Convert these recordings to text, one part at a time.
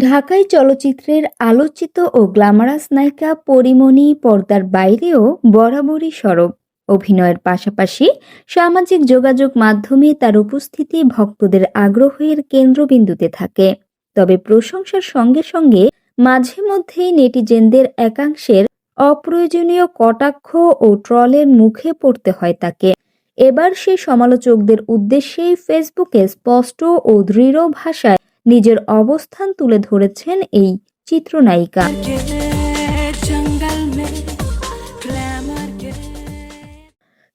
ঢাকাই চলচ্চিত্রের আলোচিত ও গ্ল্যামারাস নায়িকা পরিমণি পর্দার বাইরেও বরাবরই সরব। অভিনয়ের পাশাপাশি সামাজিক যোগাযোগ মাধ্যমে তার উপস্থিতি ভক্তদের আগ্রহের কেন্দ্রবিন্দুতে থাকে। তবে প্রশংসার সঙ্গে সঙ্গে মাঝে মধ্যেই নেটিজেনদের একাংশের অপ্রয়োজনীয় কটাক্ষ ও ট্রলের মুখে পড়তে হয় তাকে। এবার সেই সমালোচকদের উদ্দেশ্যেই ফেসবুকে স্পষ্ট ও দৃঢ় ভাষায় নিজের অবস্থান তুলে ধরেছেন এই চিত্রনায়িকা।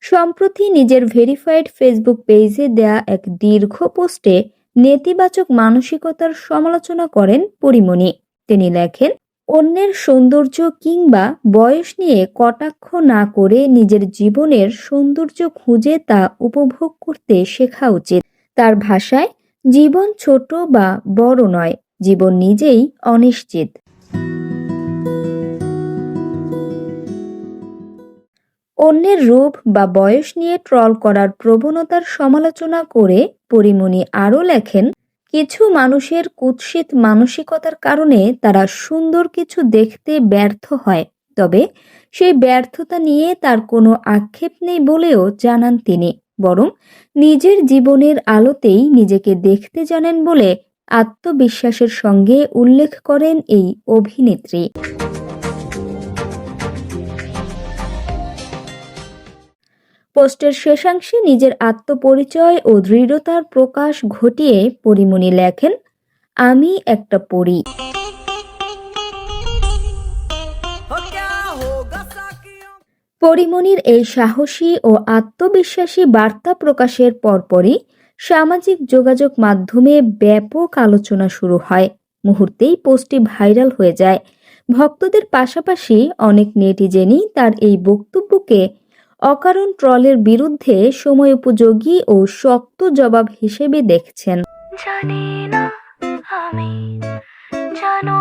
সম্প্রতি নিজের ভেরিফাইড ফেসবুক পেজে দেয়া এক দীর্ঘ পোস্টে নেতিবাচক মানসিকতার সমালোচনা করেন পরিমণি। তিনি লেখেন, অন্যের সৌন্দর্য কিংবা বয়স নিয়ে কটাক্ষ না করে নিজের জীবনের সৌন্দর্য খুঁজে তা উপভোগ করতে শেখা উচিত। তার ভাষায় জীবন ছোট বা বড় নয়, জীবন নিজেই অনিশ্চিত। অন্যের রূপ বা বয়স নিয়ে ট্রল করার প্রবণতার সমালোচনা করে পরিমণি আরও লেখেন, কিছু মানুষের কুৎসিত মানসিকতার কারণে তারা সুন্দর কিছু দেখতে ব্যর্থ হয়, তবে সেই ব্যর্থতা নিয়ে তার কোনো আক্ষেপ নেই বলেও জানান তিনি। বরং নিজের জীবনের আলোতেই নিজেকে দেখতে জানেন বলে আত্মবিশ্বাসের সঙ্গে উল্লেখ করেন এই অভিনেত্রী। পোস্টের শেষাংশে নিজের আত্মপরিচয় ও দৃঢ়তার প্রকাশ ঘটিয়ে পরিমণি লেখেন, আমি একটা পরী। পরিমণির এই সাহসী ও আত্মবিশ্বাসী বার্তা প্রকাশের পরপরই সামাজিক যোগাযোগ মাধ্যমে ব্যাপক আলোচনা শুরু হয়। মুহূর্তেই পোস্টটি ভাইরাল হয়ে যায়। ভক্তদের পাশাপাশি অনেক নেটিজেনই তার এই বক্তব্যকে অকারণ ট্রলের বিরুদ্ধে সময় উপযোগী ও শক্ত জবাব হিসেবে দেখছেন। জানি না আমি জানো